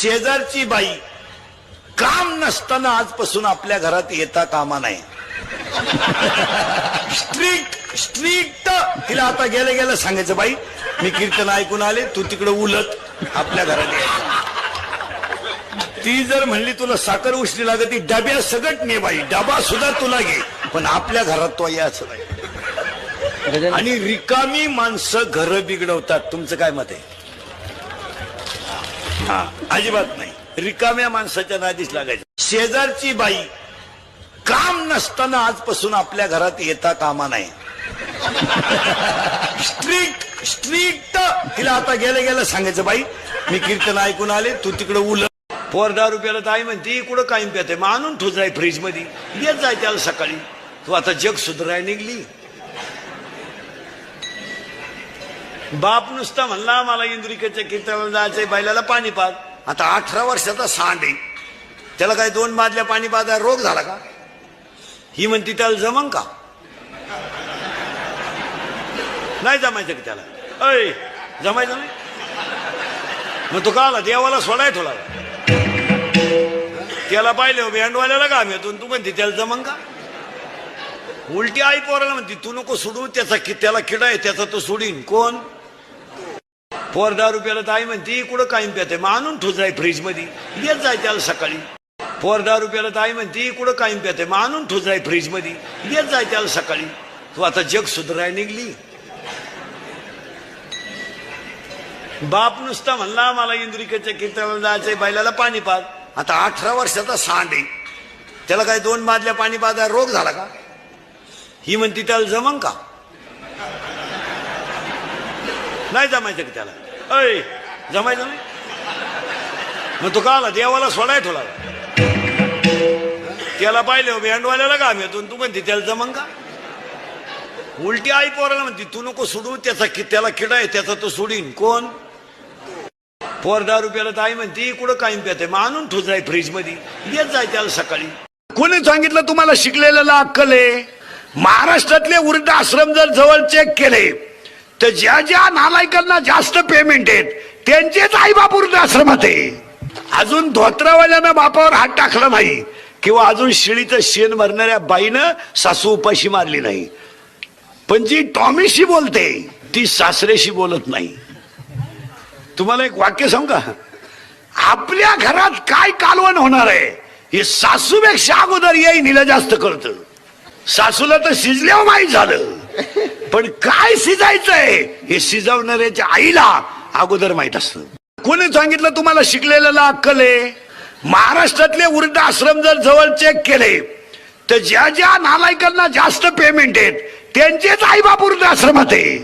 शेजारची बाई. काम नसताना आजपासून आपल्या घरात येता कामा नाही. Strict strict. तिला आता गेलं गेलं सांगायचं बाई मी कीर्तन ऐकून आले तू तिकडे उलट आपल्या घरात यायचं ती जर म्हणली तुला साखर उष्णी लागत ती डब्या सगट ने बाई डबा सुद्धा तुला घे पण आपल्या घरात तो यायचं नाही. आणि रिकामी माणसं घर बिघडवतात. तुमचं काय मत आहे? हा अजिबात नाही. रिकाम्या माणसाच्या नादीच लागायचं. शेजारची बाई काम नसताना आजपासून आपल्या घरात येता कामा नाही. Strict strict. तिला आता गेलं गेलं सांगायचं बाई मी कीर्तन ऐकून आले तू तिकडे उल. पोर दहा रुपयाला ताई म्हणते इकडं कायम प्याते? मग आणून ठोच फ्रीजमध्ये येत जाय त्याला सकाळी. तू आता जग सुधराय निघली. बाप नुसता म्हणला मला इंद्रिकेच्या कीर्तनाला जायचंय बैलाला पाणीपात आता अठरा वर्षाचा सांड आहे. त्याला काय दोन बादल्या पाणी रोग झाला का? ही म्हणती त्याला जमन का? नाही जमायचं का त्याला? अय जमायचं नाही. मग तो का आला देवाला सोडाय ठोला त्याला पाहिलं बँडवाल्याला का येतो तू म्हणते त्याला जमन का? उलटी आई पोराला म्हणते तू नको सोडू त्याचा कि- त्याला किडा आहे त्याचा तो सोडीन. कोण? पोर दहा रुपयाला तर आई म्हणते कुठं कायम प्याते मग आणून ठोच फ्रीजमध्ये. येत जाय त्याला सकाळी. पोर दहा रुपयाला तर आई म्हणते कुठं कायम प्याते मग आणून ठोच फ्रीजमध्ये. येत जाय त्याला सकाळी. तू आता जग सुधराय निघली. बाप नुसता म्हणला मला इंद्रिकेच्या कीर्तनाला जायचंय बैलाला पाणी पाद आता अठरा वर्षाचा सांड आहे. त्याला काय दोन बादल्या पाणी पाजा रोग झाला का? ही म्हणती त्याला जमन का? नाही जमायचं का त्याला? अय जमायचं नाही मग तो का आला देवाला सोडाय ठेवला. त्याला पाहिलं बँडवाल्याला काम येतो? तू म्हणते त्याला जमन का? उलटी आई पोराला म्हणते तू नको सोडू त्याचा कि- त्याला किडा आहे त्याचा तो सोडीन. कोण? पोर दहा रुपयाला तर आई म्हणते कुठं कायम प्याते मग आणून ठोच जाय फ्रीजमध्ये येत जाय त्याला सकाळी. कोणी सांगितलं तुम्हाला शिकलेलं अक्कल आहे? महाराष्ट्रातले वृद्ध आश्रम जर जवळ चेक केले तर ज्या ज्या नालायकांना जास्त पेमेंट आहेत त्यांचेच आई बाप आश्रमात आहे. अजून धोत्रावाल्यानं बापावर हात टाकला नाही किंवा अजून शिळीचं शेण भरणाऱ्या बाईनं सासू उपाशी मारली नाही. पण जी टॉमीशी बोलते ती सासरेशी बोलत नाही. तुम्हाला एक वाक्य सांगू का? आपल्या घरात काय कालवण होणार आहे हे सासूपेक्षा अगोदर येईन हिला जास्त कळतं सासूला तर शिजल्यावर माहीत झालं. पण काय शिजायचंय? हे शिजवणाऱ्याच्या आईला अगोदर माहीत असतं. कोणी सांगितलं तुम्हाला शिकलेल्याला अक्कल आहे? महाराष्ट्रातले वृद्ध आश्रम जर जवळ चेक केले तर ज्या ज्या नालायकांना जास्त पेमेंट आहेत त्यांचेच आई बाप वृद्ध आश्रमात आहे.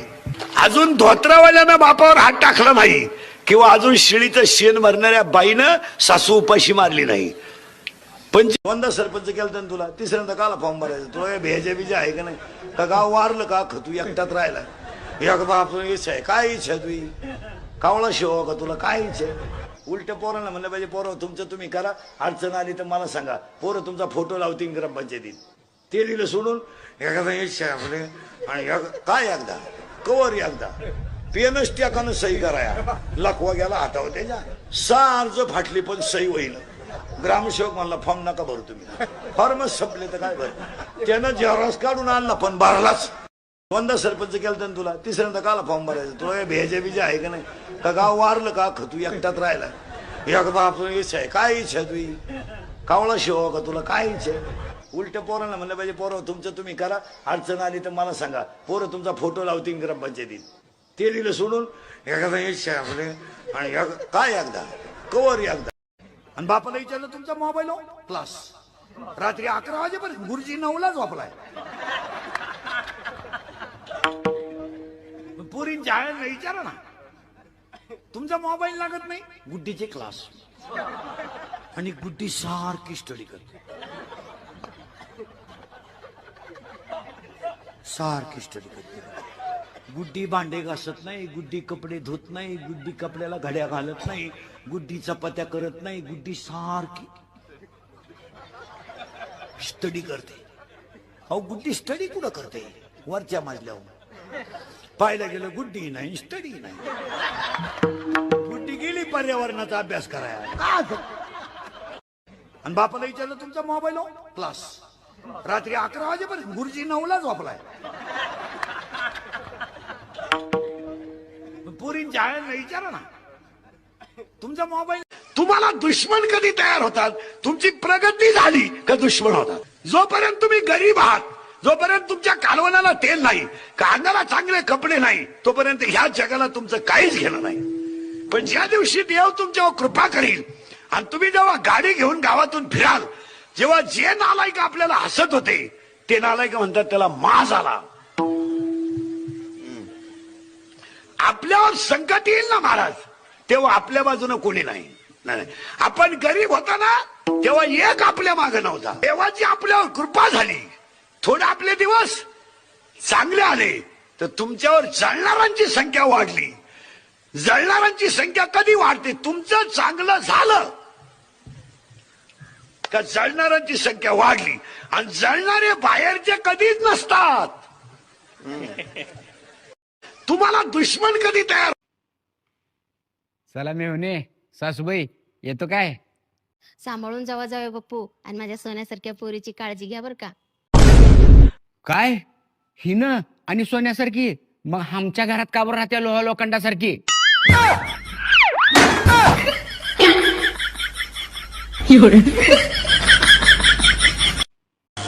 अजून धोत्रावाल्यानं बापावर हात टाकला नाही किंवा अजून शिळीचं शेण भरणाऱ्या बाईनं सासू उपाशी मारली नाही. पण दोनदा सरपंच केलं तर तुला तिसऱ्यांदा काला फॉर्म भरायचं? तुला काय भेजा बिजा आहे का नाही? का गाव वारलं का ख तू एकटात राहिला. एकदा आपण इच्छा आहे. काय इच्छा आहे तुझी? कावळा शिवा का तुला? काय इच्छा आहे? उलट पोरांना म्हणलं पाहिजे पोरं तुमचं तुम्ही करा. अडचण आली तर मला सांगा. पोरं तुमचा फोटो लावतील ग्रामपंचायतीत. ते लिहिलं सोडून एखादा इच्छा आहे आपले. आणि काय एकदा? कवर एकदा? पेनच त्याकानं सही कराया. लकवा गेला हातावर त्याच्या. सहा अर्ज फाटली पण सही होईल ग्रामसेवक म्हणला फॉर्म नका भरू तुम्ही. फॉर्मच संपले तर काय भर त्यानं जेवरास काढून आणला पण भरलाच. दोनदा सरपंच केलं तर तुला तिसऱ्यांदा काला फॉर्म भरायचा? तुला काय भेजा आहे का नाही? का गाव वारलं का? खतू तू एकटात राहिला? एकदा आपण इच्छा आहे. काय इच्छा आहे तुझी? कावळा शिवा का तुला? काय इच्छा आहे? उलट पोरांना म्हणलं पाहिजे पोरं तुमचं तुम्ही करा. अडचण आली तर मला सांगा. पोरं तुमचा फोटो लावतील ग्रामपंचायतीत. ते लिहिलं सोडून एखादा इच्छा आहे आपले. आणि काय एकदा? कवर एकदा. आणि बापाला विचारलं तुमचा मोबाईल हो? क्लास रात्री अकरा वाजेपर्यंत गुरुजी नऊलाच वापराय पुरी जायला विचारा ना. तुमचा मोबाईल लागत नाही? गुड्डीचे क्लास आणि गुड्डी सारखी स्टडी करते. सारखी स्टडी करते. गुड्डी भांडे घासत नाही गुड्डी कपडे धुत नाही गुड्डी कपड्याला घड्या घालत नाही गुड्डी चपात्या करत नाही गुड्डी सारखी. स्टडी करते. अहो गुड्डी स्टडी कुठं करते? वरच्या माजल्यावर. पाहायला गेलं गुड्डी नाही स्टडी नाही. गुड्डी गेली पर्यावरणाचा अभ्यास करायला. का आणि बापाला विचारलं तुमचा मोबाईल हो? क्लास. रात्री अकरा वाजेपर्यंत गुरुजी नऊला झोपलाय. पुरींच्या आयांना विचारा ना. तुमचा मोबाईल तुम्हाला दुश्मन कधी तयार होतात? तुमची प्रगती झाली का दुश्मन होतात? जोपर्यंत तुम्ही गरीब आहात जोपर्यंत तुमच्या कालवणाला तेल नाही कांद्याला चांगले कपडे नाही तोपर्यंत ह्या जगाला तुमचं काहीच घेणं नाही. पण ज्या दिवशी देव तुमच्यावर कृपा करील आणि तुम्ही जेव्हा गाडी घेऊन गावातून फिराल जेव्हा जे नालायक आपल्याला हसत होते ते नालायक म्हणतात त्याला माज आला आपल्यावर संकट येईल ना महाराज. तेव्हा आपल्या बाजूने कोणी नाही. नाही, आपण गरीब होता ना तेव्हा एक आपल्या मागे नव्हता. देवाची आपल्यावर कृपा झाली. थोडे आपले दिवस चांगले आले. तर तुमच्यावर जळणाऱ्यांची संख्या वाढली. जळणाऱ्यांची संख्या कधी वाढते? तुमचं चांगलं झालं. का जळणाऱ्यांची संख्या वाढली? आणि जळणारे बाहेरचे कधीच नसतात. तुम्हाला दुश्मन कधी तयार? चला मेवणे सासूबाई येतो काय? सांभाळून जावा जावे बाप्पू आणि माझ्या सोन्यासारख्या पोरीची काळजी घ्या बर का. काय? हिन आणि सोन्यासारखी? मग आमच्या घरात का बरं राहत्या लोहा लोखंडासारखी?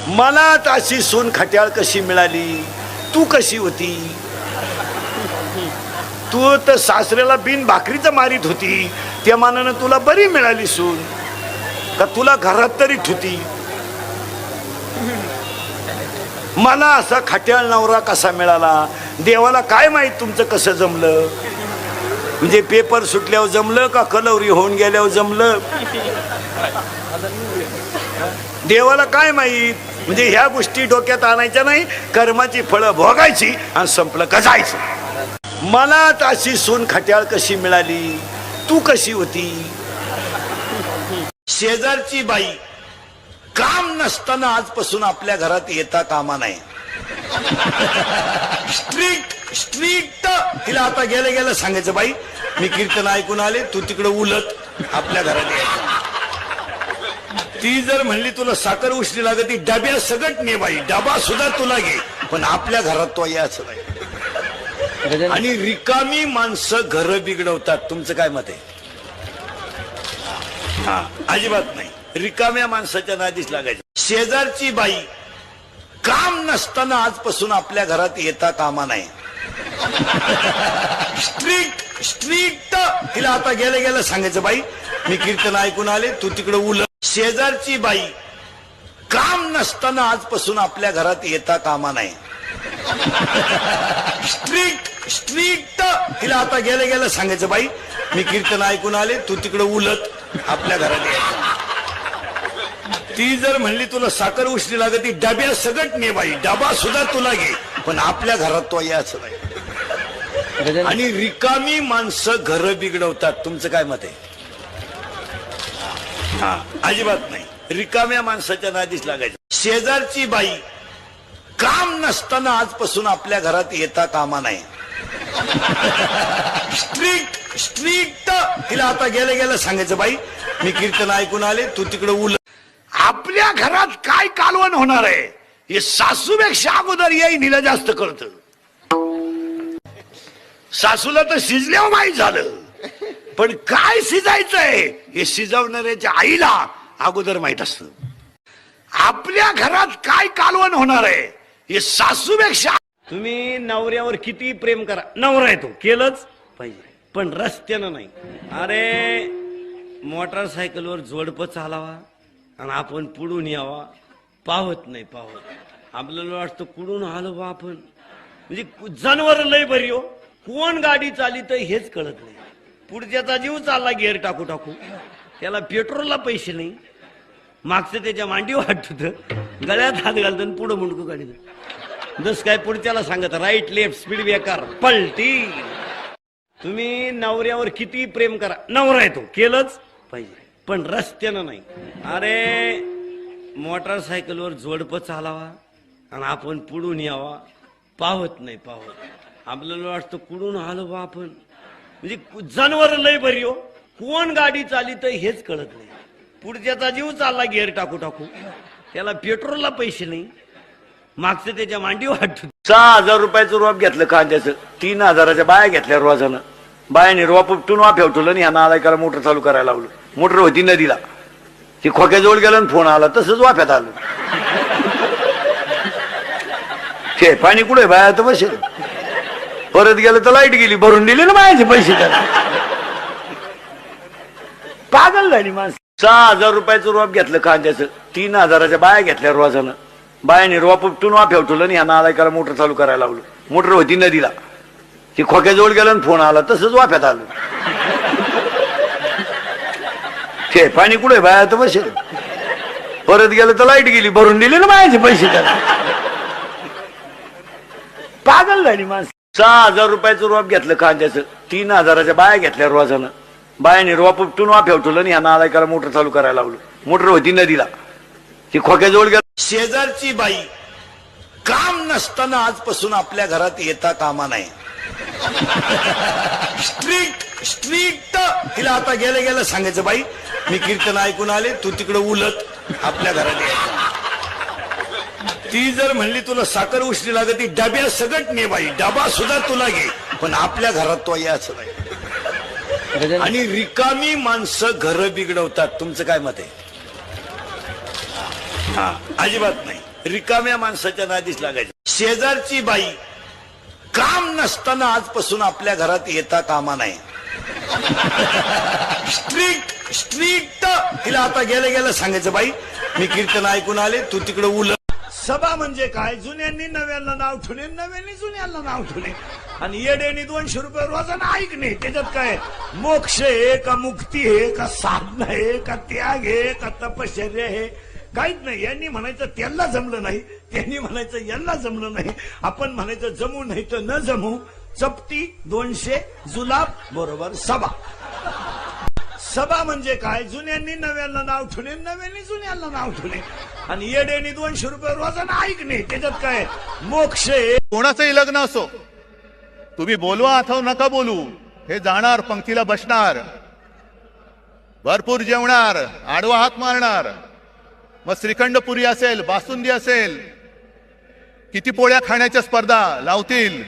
मनात अशी सून खट्याळ कशी मिळाली? तू कशी होती? तू तर सासऱ्याला बिन भाकरीचं मारीत होती. त्या मानानं तुला बरी मिळाली सून. का तुला घरात तरी ठुती? मला असा खट्याळ नवरा कसा मिळाला? देवाला काय माहीत तुमचं कसं जमलं? म्हणजे पेपर सुटल्यावर जमलं का कलवरी होऊन गेल्यावर जमलं? देवाला काय माहीत? म्हणजे ह्या गोष्टी डोक्यात आणायच्या नाही कर्माची फळं भोगायची आणि संपलं का जायचं? मनात अशी सून खट्याळ कशी मिळाली? तू कशी होती? शेजारची बाई काम नसताना आजपासून आपल्या घरात येता कामा नाही. स्ट्रिक्ट स्ट्रिक्ट तिला आता गेलं गेलं सांगायचं बाई मी कीर्तन ऐकून आले तू तिकडे उलट आपल्या घरात यायचं ती जर म्हणली तुला साखर उष्णी लागत डब्या सगट ने बाई डबा सुद्धा तुला घे पण आपल्या घरात तो यायचं नाही. आणि रिकामी माणसं घर बिघडवतात. तुमचं काय मत आहे? हा अजिबात नाही. रिकाम्या माणसाच्या नादीच लागायचं. शेजारची बाई काम नसताना आजपासून आपल्या घरात येता कामा नाही. Strict strict. तिला आता गेलं गेलं सांगायचं बाई मी कीर्तन ऐकून आले तू तिकडे उल. शेजारची बाई काम नसताना आजपासून आपल्या घरात येता कामा नाही. Strict strict. तिला आता गेलं गेलं सांगायचं बाई मी कीर्तन ऐकून आले तू तिकडे उलट आपल्या घरात यायचं ती जर म्हणली तुला साखर उष्णी लागत डब्या सगट ने बाई डबा सुद्धा तुला घे. पण आपल्या घरात तो यायचं नाही. आणि रिकामी माणसं घर बिघडवतात. तुमचं काय मत आहे? हा अजिबात नाही. रिकाम्या माणसाच्या नादीच लागायचं. शेजारची बाई काम नसताना आजपासून आपल्या घरात येता कामा नाही. स्ट्रिक्ट स्ट्रिक्ट तिला आता गेलं गेलं सांगायचं बाई मी कीर्तन ऐकून आले तू तिकडे उल. आपल्या घरात काय कालवण होणार आहे? हे सासूपेक्षा अगोदर येई निला जास्त करत. सासूला तर शिजल्यावर माहीत झालं. पण काय शिजायचंय? हे शिजवणाऱ्याच्या आईला अगोदर माहीत असत. आपल्या घरात काय कालवण होणार आहे? हे सासूपेक्षा तुम्ही नवऱ्यावर किती प्रेम करा. नवरा आहे तो. केलंच पाहिजे. पण रस्त्यानं नाही. अरे मोटरसायकलवर जोडप चालावा आणि आपण पुढून यावा. पावत नाही पावत. आपल्याला वाटतं कुडून आलो बा आपण? म्हणजे जनावर लय बरी हो. कोण गाडी चाली तर हेच कळत नाही. पुढच्याचा जीव चालला गेअर टाकू टाकू. त्याला पेट्रोलला पैसे नाही. मागचं त्याच्या मांडी वाटत होतं गळ्यात हात घालतो आणि पुढं मुंडकू काढित. जस काय पुढच्याला सांगत राईट लेफ्ट स्पीड बेकार पलटी. तुम्ही नवऱ्यावर किती प्रेम करा. नवरा आहे तो केलंच पाहिजे. पण रस्त्यानं नाही. अरे मोटरसायकलवर जोडपं चालावा आणि आपण पुढून यावा. पावत नाही पावत आपल्याला वाटतं कुडून आलो बा आपण? म्हणजे जनावर लय बरी हो. कोण गाडी चालित हेच कळत नाही. पुढच्याचा जीव चालला गेअर टाकू टाकू. त्याला पेट्रोलला पैसे नाही. मागचं त्याच्या मांडी वाटत सहा हजार रुपयाचं रोप घेतलं कांद्याचं. तीन हजाराच्या बाया घेतल्या रोजानं. बायाने रोप उपटून वाफ्याव ठेवलं आणि ह्या नालायकाला मोटर चालू करायला लावलं. मोटर होती नदीला. ती खोक्याजवळ गेलं आणि फोन आला तसंच वाफ्यात आलं. ते पाणी कुठे बाया तर बसेल. परत गेलं तर लाइट गेली भरून दिली ना बायाचे पैसे त्याला. पागल झाली माणसं. सहा हजार रुपयाचं रोप घेतलं कांद्याचं. तीन हजाराच्या बाया घेतल्या रोजानं बायाने रोप उपटून वाफ्याव ठेवलं आणि ह्या नालायकाला मोटर चालू करायला लावलं. मोटर होती नदीला. ती खोक्याजवळ गेलं आणि फोन आला तसंच वाफ्यात आलं. ते पाणी कुठे बाया? तर बसेल परत गेलं तर लाइट गेली भरून दिली ना बायाचे पैसे त्याला. पागल झाली माणसं. सहा हजार रुपयाचं रोप घेतलं कांद्याचं. तीन हजाराच्या बाया घेतल्या रोजानं बायाने रोप उपटून वाफ्याव ठेवलं आणि ह्या नालायकाला मोटर चालू करायला लावलं. मोटर होती नदीला. ती खोक्याजवळ गेला. शेजारची बाई काम नसताना आजपासून आपल्या घरात येता कामा नाही. Strict strict. तिला आता गेलं गेलं सांगायचं बाई मी कीर्तन ऐकून आले तू तिकडे उलत आपल्या घरात यायचं ती जर म्हणली तुला साखर उष्णी लागत ती डब्या सगट ने बाई डबा सुद्धा तुला घे पण आपल्या घरात तो यायचं नाही. आणि रिकामी माणसं घर बिघडवतात. तुमचं काय मत आहे? हा अजिबात नाही. रिकाम्या माणसाच्या नादीच लागायचं. शेजारची बाई काम नसताना आजपासून आपल्या घरात येता कामा नाही. Strict strict. तिला आता गेलं गेलं सांगायचं बाई मी कीर्तन ऐकून आले तू तिकडे उल सभा म्हणजे काय? जुन्यांनी नव्यांना नाव ठेवणे नव्यांनी जुन्यांना नाव ठेवणे आणि येड्यानी दोनशे रुपये रोजानं ऐकणे त्याच्यात काय? मोक्ष आहे का मुक्ती आहे का साधना आहे का त्याग आहे का तपश्चर्या आहे. काहीच नाही. यांनी म्हणायचं त्यांना जमलं नाही. त्यांनी म्हणायचं यांना जमलं नाही. आपण म्हणायचं जमू नाही तर न जमू. चपटी दोनशे जुलाब बरोबर सभा. सभा म्हणजे काय? जुन्यांनी नव्याला नाव ठेवणे नव्यांनी जुन्याला नाव ठेवणे आणि येड्यानी दोनशे रुपये रोजानं ऐकणे. त्याच्यात काय? मोक्ष. आहे कोणाचंही लग्न असो तुम्ही बोलवा अथवा नका बोलू. हे जाणार पंक्तीला बसणार. भरपूर जेवणार आडवा हात मारणार. मग श्रीखंड पुरी असेल बासुंदी असेल किती पोळ्या खाण्याच्या स्पर्धा लावतील?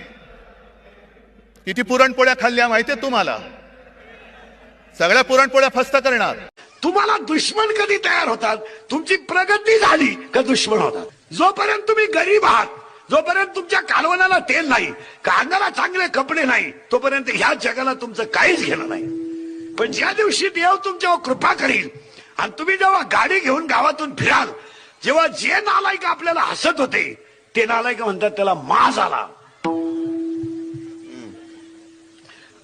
किती पुरणपोळ्या खाल्ल्या माहितीये तुम्हाला? सगळ्या पुरणपोळ्या फस्त करणार. तुम्हाला दुश्मन कधी तयार होतात? तुमची प्रगती झाली का दुश्मन होतात? जोपर्यंत तुम्ही गरीब आहात जोपर्यंत तुमच्या कालवनाला तेल नाही कांद्याला चांगले कपडे नाही तोपर्यंत ह्या जगाला तुमचं काहीच घेणं नाही. पण ज्या दिवशी देव तुमच्यावर कृपा करील आणि तुम्ही जेव्हा गाडी घेऊन गावातून फिराल जेव्हा जे नालायक आपल्याला हसत होते ते नालायक म्हणतात त्याला माज आला.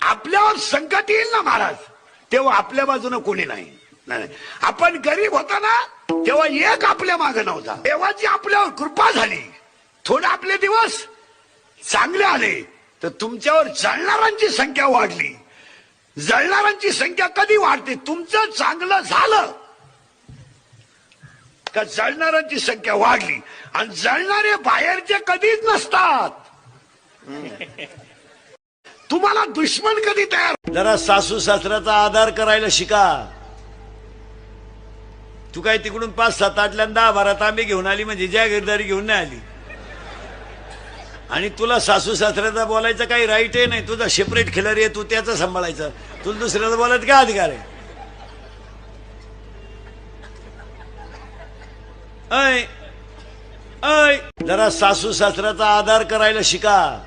आपल्यावर संकट येईल ना महाराज? तेव्हा आपल्या बाजूने कोणी नाही. नाही, आपण गरीब होता ना तेव्हा एक आपल्या माग नव्हता. देवाची आपल्यावर कृपा झाली थोडे आपले दिवस चांगले आले तर तुमच्यावर जळणाऱ्यांची संख्या वाढली. जळणाऱ्यांची संख्या कधी वाढते? तुमचं चांगलं झालं. का जळणाऱ्यांची संख्या वाढली? आणि जळणारे बाहेरचे कधीच नसतात. तुम्हाला दुश्मन कधी तयार जरा सासू सासऱ्याचा आधार करायला शिका. तू काय तिकडून पाच सात आठल्यांदा बारा तांबे घेऊन आली म्हणजे जागीरदारी घेऊन नाही आली? आणि तुला सासू सासऱ्याचा बोलायचं काही राईट आहे नाही तुझा सेपरेट खिलारी आहे तू त्याचं सांभाळायचं. तुला दुसऱ्याचा बोलायचं काय अधिकार आहे? ऐ ऐ. जरा सासू सासऱ्याचा आधार करायला शिका.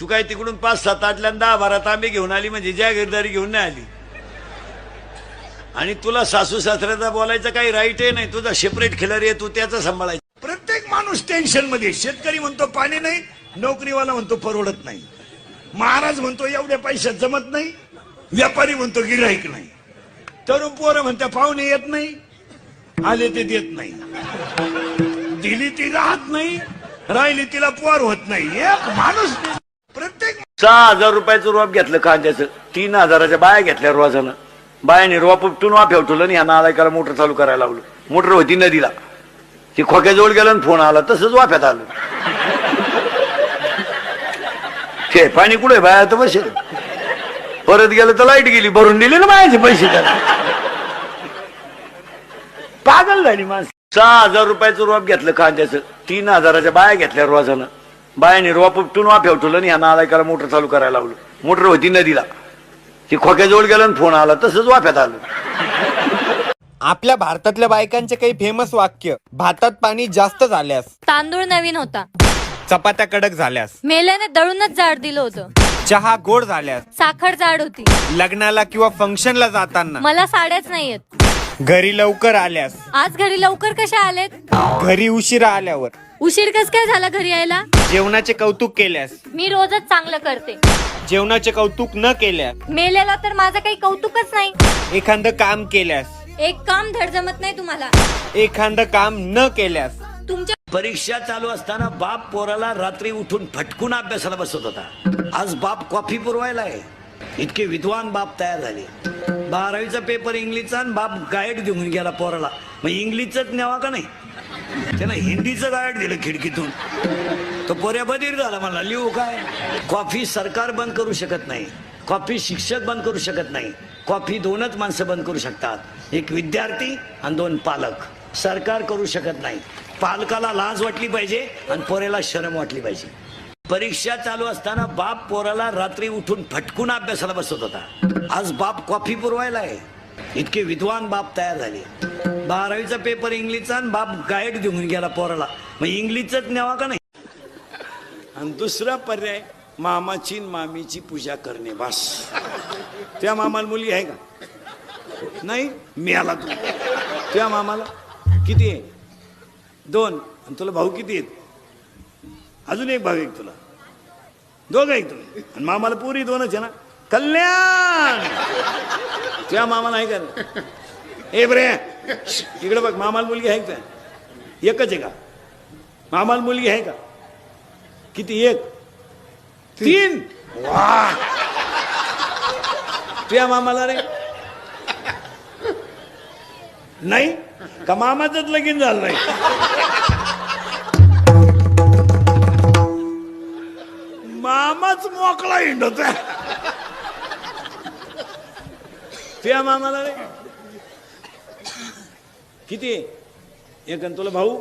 तू काय तिकडून पाच सात आठल्यान दहा बारा तांबे घेऊन आली म्हणजे जागीरदारी घेऊन नाही आली. आणि तुला सासू सासऱ्याचा बोलायचं काही राईटही नाही. तुझा सेपरेट खिलारी आहे तू त्याचा सांभाळायचं. प्रत्येक माणूस टेन्शनमध्ये शेतकरी म्हणतो पाणी नाही नोकरीवाला म्हणतो परवडत नाही. महाराज म्हणतो एवढ्या पैशात जमत नाही व्यापारी म्हणतो गिराईक नाही. तरुण पोरं म्हणते पाहुणे येत नाही आले ते देत नाही. दिली ती राहत नाही राहिली तिला पोर होत नाही. एक माणूस सहा हजार रुपयाचं रोप घेतलं कांद्याचं. तीन हजाराच्या बाया घेतल्या रोजानं बायाने रोप उपटून वाफ्याव ठेवलं आणि ह्या नालायकाला मोटर चालू करायला लावलं. मोटर होती नदीला. ती खोक्याजवळ गेलं आणि फोन आला तसंच वाफ्यात आलं. ते पाणी कुठे बाया? तर बसेल परत गेलं तर लाइट गेली भरून दिली ना बायाचे पैसे त्याला. पागल झाली माणसं. सहा हजार रुपयाचं रोप घेतलं कांद्याचं. तीन हजाराच्या बाया घेतल्या रोजानं बायाने रोप उपटून वाफ्या ठेवलं आणि ह्या नालायकाला मोटर चालू करायला लावलं. मोटर होती नदीला. ती खोक्याजवळ गेलं आणि फोन आला तसंच वाफ्यात आलं. आपल्या भारतातल्या बायकांचे काही फेमस वाक्य भातात पाणी जास्त झाल्यास. तांदूळ नवीन होता. चपात्या कडक झाल्यास. मेल्याने दळूनच जाड दिलं होतं. चहा गोड झाल्यास. साखर जाड होती. लग्नाला किंवा फंक्शनला जाताना. मला साड्याच नाही येत घरी लवकर आल्यास. आज घरी लवकर कशा आलेत? घरी उशिरा आल्यावर. उशीर कस काय झाला घरी यायला? जेवणाचे कौतुक केल्यास. मी रोजच चांगलं करते. जेवणाचे कौतुक न केल्यास. मेलेला तर माझं काही कौतुकच नाही. एखादं काम केल्यास. एक काम धड जमत नाही तुम्हाला. एखादं काम न केल्यास. तुमच्या परीक्षा चालू असताना बाप पोराला रात्री उठून फटकून अभ्यासाला बसत होता. आज बाप कॉफी पुरवायला आहे इतके विद्वान बाप तयार झाले. बारावीचा पेपर इंग्लिशचा आणि बाप गाईड देऊन गेला पोराला. मग इंग्लिशच न्यावा का नाही? त्याला हिंदीचं गायड दिलं खिडकीतून. तो पोऱ्या बधीर झाला मला लिहू काय? कॉफी सरकार बंद करू शकत नाही. कॉफी शिक्षक बंद करू शकत नाही. कॉफी दोनच माणसं बंद करू शकतात. एक विद्यार्थी आणि दोन पालक. सरकार करू शकत नाही. पालकाला लाज वाटली पाहिजे आणि पोऱ्याला शरम वाटली पाहिजे. परीक्षा चालू असताना बाप पोराला रात्री उठून फटकून अभ्यासाला बसत होता. आज बाप कॉफी पुरवायला आहे. इतके विद्वान बाप तयार झाले. बारावीचा पेपर इंग्लिशचा आणि बाप गाईड देऊन गेला पोराला. मग इंग्लिशच न्यावा का नाही? आणि दुसरा पर्याय मामाची आणि मामीची पूजा करणे बस. त्या मामाला मुली आहे का? नाही? मिळाला तू. त्या मामाला? किती आहे? दोन. आणि तुला भाऊ किती आहेत? अजून एक भाऊ एक तुला? दोघं एक तुम्ही आणि मामाला पुरी दोनच आहे ना? कल्याण! त्या मामाला आहे का ए बरे. इकडे बघ मामाला मुलगी आहे का? एकच आहे का? मामाला मुलगी आहे का? किती? एक. तीन. वा. तुझ्या मामाला रे? नाही? का मामाच लगीन झालं नाही? मामाच मोकळा हिंडत तुझ्या मामाला रे. किती? आहे? एक आणि तुला भाऊ?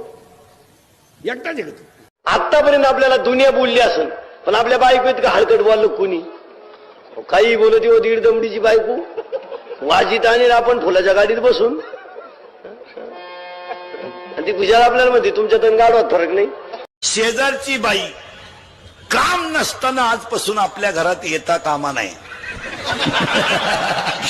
एकटाच आहे का तू? आतापर्यंत आपल्याला दुनिया बोलली असेल पण आपल्या बायको इतकं हलकट बोललं कोणी? काही बोलत हो दीड दमडीची बायको. वाजीत आणि आपण फुलाच्या गाडीत बसून. आणि ती कुशाला आपल्याला म्हणते तुमच्यात आणि गाडवात फरक नाही. शेजारची बाई काम नसताना आजपासून आपल्या घरात येता कामा नाही.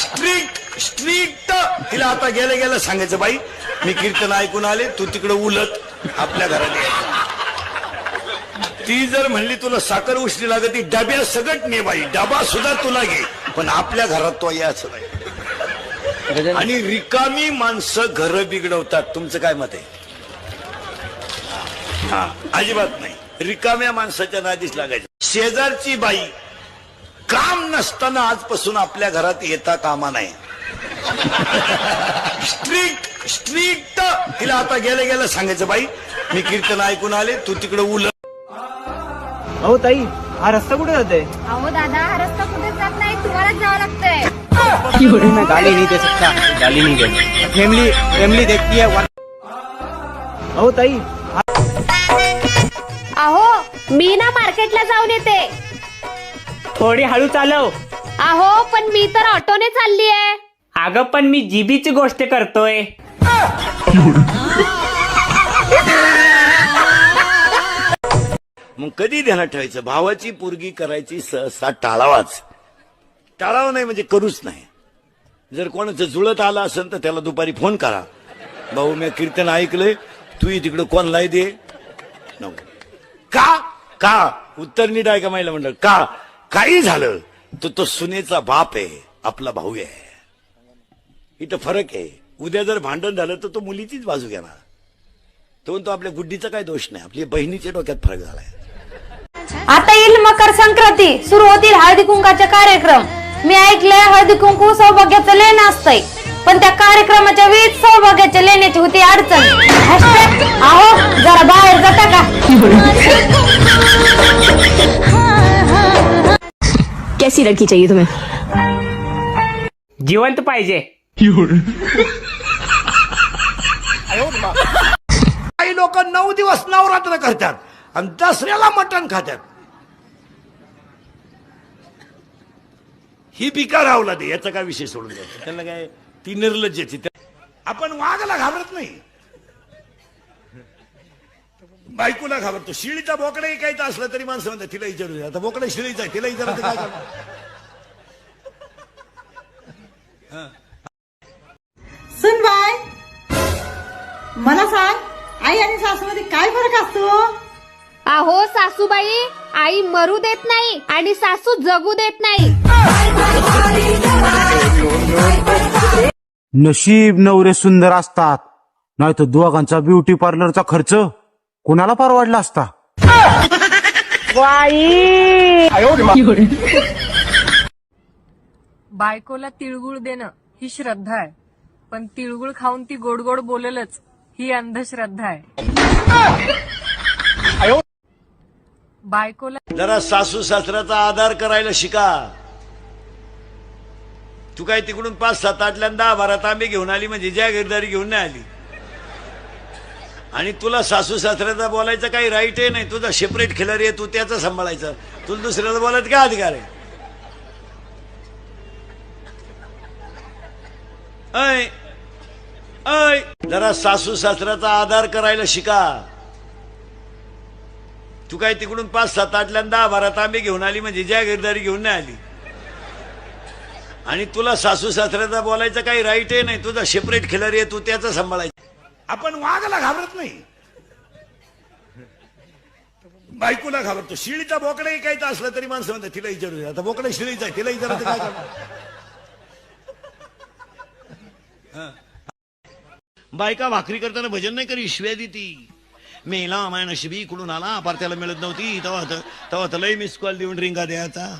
Strict strict. तिला आता गेल्या गेल्या सांगायचं बाई मी कीर्तन ऐकून आले तू तिकडे उलट आपल्या घरात यायचं ती जर म्हणली तुला साखर उष्टी लागत ती डब्या सगट ने बाई डबा सुद्धा तुला घे. पण आपल्या घरात तो याच नाही. आणि रिकामी माणसं घर बिघडवतात. तुमचं काय मत आहे? हा अजिबात नाही. रिकाम्या माणसाच्या नादीस लागायचं. शेजारची बाई काम नसताना आजपासून आपल्या घरात येता कामा नाही. स्ट्रिक्ट स्ट्रिक्ट तिला आता गेल्या गेल्या सांगायचं बाई मी कीर्तन ऐकून आले तू तिकडे उलट. अहो ताई हा रस्ता कुठे जाते अहो दादा हा रस्ता कुठे जात नाही तुम्हालाच जावं लागतंय. मैं गाली नहीं दे सकता गाली नहीं दे फैमिली फैमिली देखती है अहो ताई अहो मी ना मार्केटला जाऊन येते. थोडी हळू चालव. अहो पण मी तर ऑटोने चालली आहे अगं पण मी जीबीची गोष्ट करतोय. मग कधी ध्यानात ठेवायचं? भावाची पोरगी करायची सहसा टाळावाच. टाळावा नाही म्हणजे करूच नाही. जर कोणाचं जुळत आलं असेल तर त्याला दुपारी फोन करा. भाऊ मी कीर्तन ऐकलंय. तू तिकडं कोणलाही दे? नको. का? का? उत्तर नीट आहे का माहिला म्हणलं का? काही झालं तर तो सुनेचा बाप आहे आपला भाऊ आहे. इथं फरक आहे. उद्या जर भांडण झालं तर तो मुलीचीच बाजू घेणार. तो म्हणतो आपल्या गुड्डीचा काय दोष नाही आपल्या बहिणीच्या डोक्यात फरक झालाय. आता येईल मकर संक्रांती. सुरू होतील हळदी कुंकाचे कार्यक्रम. मी ऐकलंय हळदी कुंकू सौभाग्याचं लेण असतंय. पण त्या कार्यक्रमाच्या वेळीच सौभाग्याच्या लेण्याची होती अडचण. अहो जरा बाहेर जाता का? कैसी लड़की चाहिए तुम्हें? जिवंत पाहिजे. काही लोक नऊ दिवस नवरात्र करतात आणि दसऱ्याला मटण खातात. ही पिका रावला दे याचा काय विषय सोडून द्यायचा त्याला काय ती निर्लज्जची त्या- आपण वाघाला घाबरत नाही. बायकोला घाबरतो. शिळीचा बोकडा ऐकायचा असला तरी माणसं म्हणतात तिला विचारू द्या. आता बोकडा शिळीचा आहे तिला विचारायचं काय करणार? सुनबाय मला सांग आई आणि सासूमध्ये काय फरक असतो? अहो सासूबाई आई मरू देत नाही आणि सासू जगू देत नाही. नशीब नवरे सुंदर असतात. नाही तर दोघांचा ब्युटी पार्लरचा खर्च कुणाला परवडला असता? बायकोला तिळगुळ देणं ही श्रद्धा आहे. पण तिळगुळ खाऊन ती गोड गोड बोलेलच ही अंधश्रद्धा आहे. बायकोला जरा सासू सासऱ्याचा आधार करायला शिका. तू काय तिकडून पाच सात आठल्यान दहा बारा तांबे घेऊन आली म्हणजे जागीरदारी घेऊन नाही आली. आणि तुला सासू सासऱ्याचा बोलायचं काही राईट आहे नाही. तुझा सेपरेट खिलारी आहे तू त्याचा सांभाळायचं. तुला दुसऱ्याला बोलायचं काय अधिकार आहे? ऐ अय जरा सासू सासऱ्याचा आधार करायला शिका. तू काय तिकडून पाच सात आठल्यान दहा बारा तांबे घेऊन आली म्हणजे जागीरदारी घेऊन नाही आली. आणि तुला सासू सासऱ्याचा बोलायचं काही राईट आहे नाही. तुझा सेपरेट खिलारी आहे तू त्याचा सांभाळायचं. आपण वाघाला घाबरत नाही. बायकोला घाबरतो. शिळीचा भोकलाही काही तर असला तरी माणसं म्हणतात तिला विचारू द्या. आता बोकडा शिळीचा आहे तिला विचारायचं काय करणार? बायका भाकरी करताना भजन नाही करी शिव्या देती. मेला माय नशिबी इकडून आला पार त्याला मिळत नव्हती. तेव्हा तर- तेव्हा तर लई मिस कॉल देऊन रिंगा द्यायचा.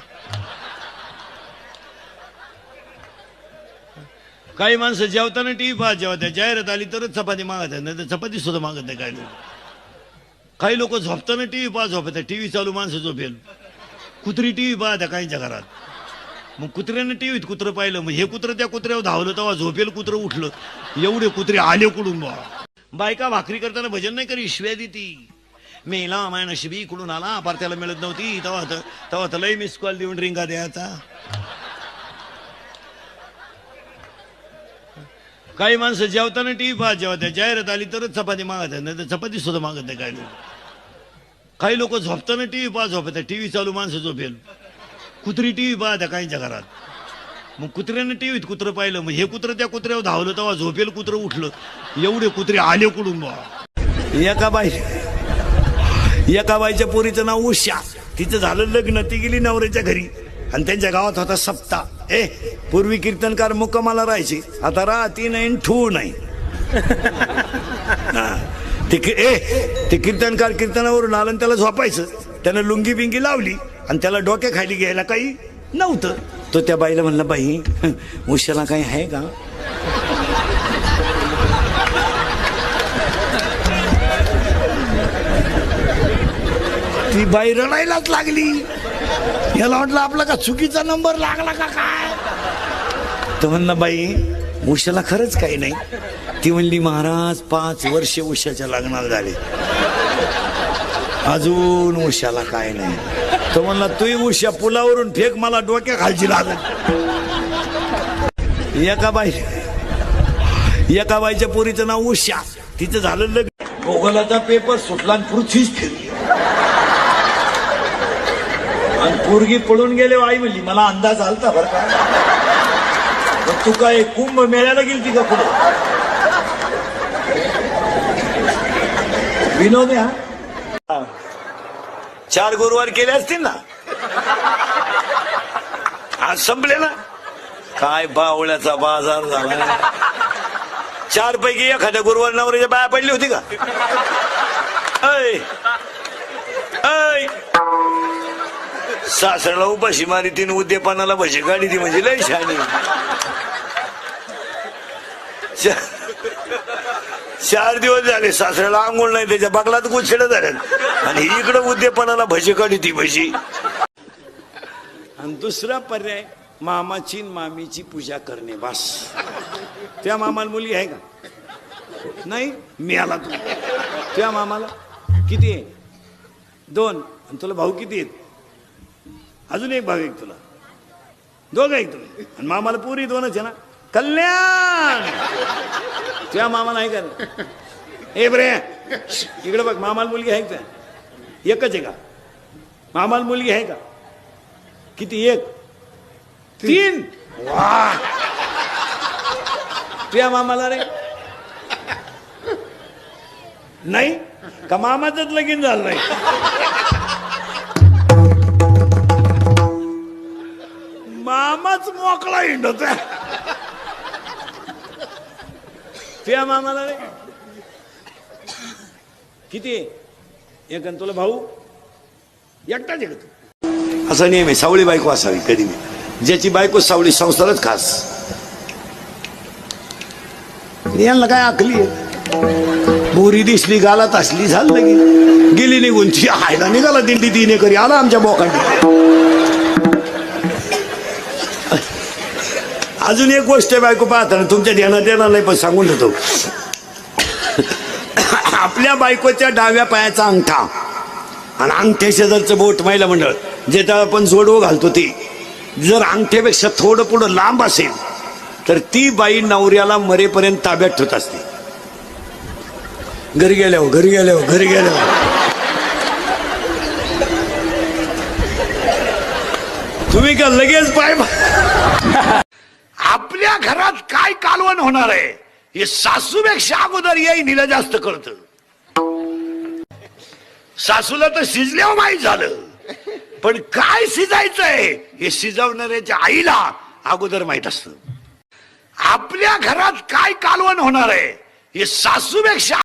काही माणसं जेवताना टीव्ही पाहत जेवतात. जाहिरात आली तरच चपाती मागत आहे नाही तर चपाती सुद्धा मागत नाही काही लोक. काही लोक झोपताना टीव्ही पाहत झोपत टीव्ही चालू माणसं झोपेल. कुत्री टीव्ही पाहत्या काहींच्या घरात. मग कुत्र्यानं टीव्हीत कुत्रं पाहिलं. मग हे कुत्रं त्या कुत्र्यावर धावलं तेव्हा झोपेल कुत्रं उठलं. एवढे कुत्रे आले कुडून बा बायका भाकरी करताना भजन नाही करी शिव्या देती. मेला माय नशिबी कुठून आला पार त्याला मिळत नव्हती. तेव्हा तेव्हा तर लय मिस कॉल देऊन रिंगा द्यायचा. काही माणसं जेवताना टी व्ही पाहत जेवतात. जाहिरात आली तरच चपाती मागत आहे नाही तर चपाती सुद्धा मागत नाही काही लोक. काही लोक झोपताना टी व्ही पाहत झोपत टी व्ही चालू माणसं झोपेल. कुत्री टी व्ही पाहत्या काहींच्या घरात. मग कुत्र्यानं टीव्हीत कुत्रं पाहिलं मग हे कुत्रं त्या कुत्र्यावर धावलं तेव्हा झोपेल कुत्रं उठलं. एवढे कुत्रे आले कुडून बा एका बाई एका बाईच्या पोरीचं नाव उषा. तिचं झालं लग्न ती गेली नवऱ्याच्या घरी. आणि त्यांच्या गावात होता सप्ता. ए पूर्वी कीर्तनकार मुक्कामाला राहायचे. आता राहती नाही ठू नाही. ते की- ए ते कीर्तनकार कीर्तनावरून आलं आणि त्याला झोपायचं. त्यानं लुंगी बिंगी लावली आणि त्याला डोक्या खाली घ्यायला काही नव्हतं. तो त्या बाईला म्हणला बाई उशाला काही आहे का? ती बाई रडायलाच लागली. याला वाटलं आपला का चुकीचा नंबर लागला का काय? तर म्हणला बाई उषाला खरंच काही नाही. ती म्हणली महाराज पाच वर्ष उषाच्या लग्नाला झाले. अजून उशाला काय नाही. तो म्हणला तुही उषा पुलावरून फेक मला डोक्या खालची लागत एका बाई एका बाईच्या पोरीचं नाव उषा. तिचं झालं लग्न. भूगोलाचा पेपर सुटला आणि पृथ्वीच फिरली. आणि पोरगी पळून गेले हो आई म्हणली मला अंदाज आलता बरं का. तू काय कुंभ मेळ्याला गेलती का पुढे विनोद हा. चार गुरुवार केले असतील ना? आज संपले ना? काय बावळ्याचा बाजार झाला चार पैकी एखाद्या गुरुवार नवऱ्याच्या बाया पडली होती का? ऐ ऐ सासऱ्याला उपाशी मारी तीन उद्यापानाला भजी गाडी ती म्हणजे लय शाणी चार दिवस झाले सासऱ्याला आंघोळ नाही त्याच्या बागलात गुच्छेड झाल्यात आणि इकडं उद्यापनाला भजी काढी ती भजी. आणि दुसरा पर्याय मामाची मामीची पूजा करणे बस. त्या मामाला मुलगी आहे का? नाही? मी आला तू. त्या मामाला किती आहे? दोन. आणि तुला भाऊ किती आहेत? अजून एक भाग एक तुला. दोघं एक तुला आणि मामाला पुरी दोनच आहे ना. कल्याण! तुझ्या मामाला आहे का ए बरे. इकडे बघ मामाला मुलगी आहे का? एकच आहे का? मामाला मुलगी आहे का? किती? एक. तीन. वा. तुझ्या मामाला रे. नाही? का मामाचंच लगीन झालं नाही? मोकळा हिंडत मामाला रे. किती? एक तुला भाऊ? एकटाच आहे का तू? असा नियम आहे सावळी बायको असावी कधी मी ज्याची बायको सावळी संसारच खास. यांना काय आकली आहे? बोरी दिसली गालात असली झालं लगी गेली निघून ती हायला निघाला दिंडी तिने करी आला आमच्या बोकांडी अजून एक गोष्ट बायको पाहताना तुमच्या ध्यानात येणार नाही पण सांगून देतो. आपल्या बायकोच्या डाव्या पायाचा अंगठा आणि अंगठे शेजारचं बोट महिला मंडळ ज्याच्या आपण जोडवं घालतो ती जर अंगठ्यापेक्षा थोडं पुढं लांब असेल तर ती बाई नवऱ्याला मरेपर्यंत ताब्यात ठेवत असते. घरी गेल्यावर हो, घरी गेल्यावर हो, घरी गेल्यावर हो. तुम्ही का लगेच पाय आपल्या घरात काय कालवण होणार आहे हे सासूपेक्षा अगोदर येई निला जास्त करत सासूला तर शिजल्यावर माहीत झालं. पण काय शिजायचंय हे शिजवणाऱ्याच्या आईला अगोदर माहीत असत. आपल्या घरात काय कालवण होणार आहे हे सासूपेक्षा